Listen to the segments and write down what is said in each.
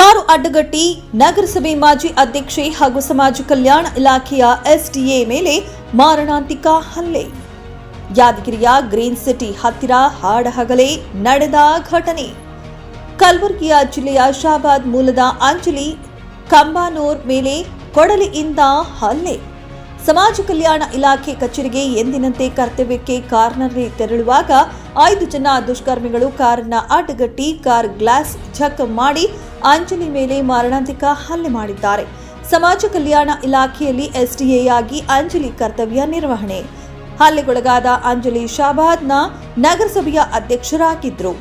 Car ಅಡ್ಡಗಟ್ಟಿ ನಗರಸಭೆ ಮಾಜಿ ಅಧ್ಯಕ್ಷೆ ಹಾಗೂ ಸಮಾಜ ಕಲ್ಯಾಣ ಇಲಾಖೆಯ ಎಸ್ಡಿಎ ಮೇಲೆ ಮಾರಣಾಂತಿಕ ಹಲ್ಲೆ. ಯಾದಗಿರಿಯ ಗ್ರೀನ್ ಸಿಟಿ ಹತ್ತಿರ ಹಾಡಹಗಲೇ ನಡೆದ ಘಟನೆ. ಕಲಬುರಗಿಯ ಜಿಲ್ಲೆಯ ಶಾಬಾದ್ ಮೂಲದ ಅಂಜಲಿ ಕಂಬಾನೂರ್ ಮೇಲೆ ಕೊಡಲಿಯಿಂದ ಹಲ್ಲೆ. ಸಮಾಜ ಕಲ್ಯಾಣ ಇಲಾಖೆ ಕಚೇರಿಗೆ ಎಂದಿನಂತೆ ಕರ್ತವ್ಯಕ್ಕೆ ಕಾರ್ನಲ್ಲಿ ತೆರಳುವಾಗ ಐದು ಜನ ದುಷ್ಕರ್ಮಿಗಳು ಕಾರನ್ನ ಅಡ್ಡಗಟ್ಟಿ ಕಾರ್ ಗ್ಲಾಸ್ ಝಕ್ ಮಾಡಿ ಅಂಜಲಿ ಮೇಲೆ ಮಾರಣಾಂತಿಕ ಹಲ್ಲೆ ಮಾಡಿದ್ದಾರೆ. ಸಮಾಜ ಕಲ್ಯಾಣ ಇಲಾಖೆಯಲ್ಲಿ ಎಸ್ಡಿಎಯಾಗಿ ಅಂಜಲಿ ಕರ್ತವ್ಯ ನಿರ್ವಹಣೆ. ಹಲ್ಲೆಗೊಳಗಾದ ಅಂಜಲಿ ಶಾಬಾದ್ನ ನಗರಸಭೆಯ ಅಧ್ಯಕ್ಷರಾಗಿದ್ದರು.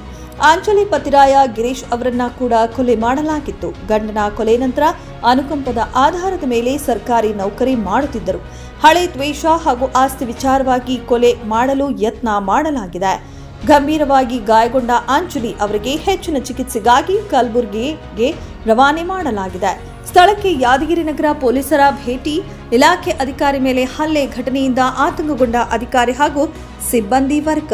ಅಂಜಲಿ ಪತಿರಾಯ ಗಿರೀಶ್ ಅವರನ್ನ ಕೂಡ ಕೊಲೆ ಮಾಡಲಾಗಿತ್ತು. ಗಂಡನ ಕೊಲೆ ನಂತರ ಅನುಕಂಪದ ಆಧಾರದ ಮೇಲೆ ಸರ್ಕಾರಿ ನೌಕರಿ ಮಾಡುತ್ತಿದ್ದರು. ಹಳೆ ದ್ವೇಷ ಹಾಗೂ ಆಸ್ತಿ ವಿಚಾರವಾಗಿ ಕೊಲೆ ಮಾಡಲು ಯತ್ನ ಮಾಡಲಾಗಿದೆ. ಗಂಭೀರವಾಗಿ ಗಾಯಗೊಂಡ ಅಂಜಲಿ ಅವರಿಗೆ ಹೆಚ್ಚಿನ ಚಿಕಿತ್ಸೆಗಾಗಿ ಕಲಬುರಗಿಗೆ ರವಾನೆ ಮಾಡಲಾಗಿದೆ. ಸ್ಥಳಕ್ಕೆ ಯಾದಗಿರಿ ನಗರ ಪೊಲೀಸರ ಭೇಟಿ, ಇಲಾಖೆ ಅಧಿಕಾರಿ ಮೇಲೆ ಹಲ್ಲೆ ಘಟನೆಯಿಂದ ಆತಂಕಗೊಂಡ ಅಧಿಕಾರಿ ಹಾಗೂ ಸಿಬ್ಬಂದಿ ವರ್ಗ.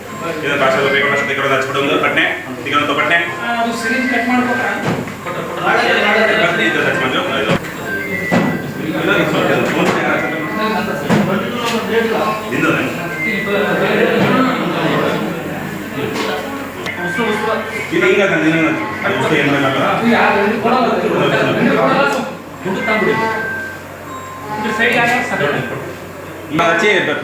ಇದು ಇದೆ ನೋಡ ಆಯ್ತು ಆಯ್ತು ಇದು ಭಾಷೆ ಬೇಕು ಭಾಷೆ ತೆಗೆದು ಹಚ್ಬಿಡೋದು ಪಟ್ನೆ. ತೆಗೆದು ಪಟ್ನೆ ಅದು ಸಿರಿಂಜ್ ಕಟ್ ಕೊಟ್ಟ ಹಚ್ ಇದು ಇಂದು ಏನು ಸೈಡ್ ಆಗ ಹಚ್ಚಿ